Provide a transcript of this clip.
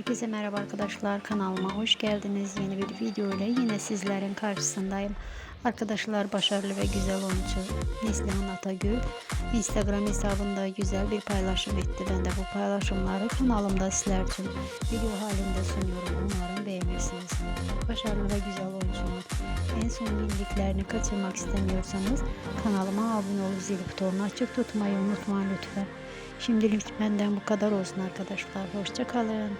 Herkese merhaba arkadaşlar kanalıma hoş geldiniz. Yeni bir video ile yine sizlerin karşısındayım. Arkadaşlar başarılı ve güzel oyuncu Neslihan Atagül Instagram hesabında güzel bir paylaşım etti. Ben de bu paylaşımları kanalımda sizler için video halinde sunuyorum. Umarım beğenirsiniz. Başarılı ve güzel oyuncunun en son yeniliklerini kaçırmak istemiyorsanız kanalıma abone olup zil butonunu açık tutmayı unutmayın lütfen. Şimdilik benden bu kadar olsun arkadaşlar. Hoşçakalın.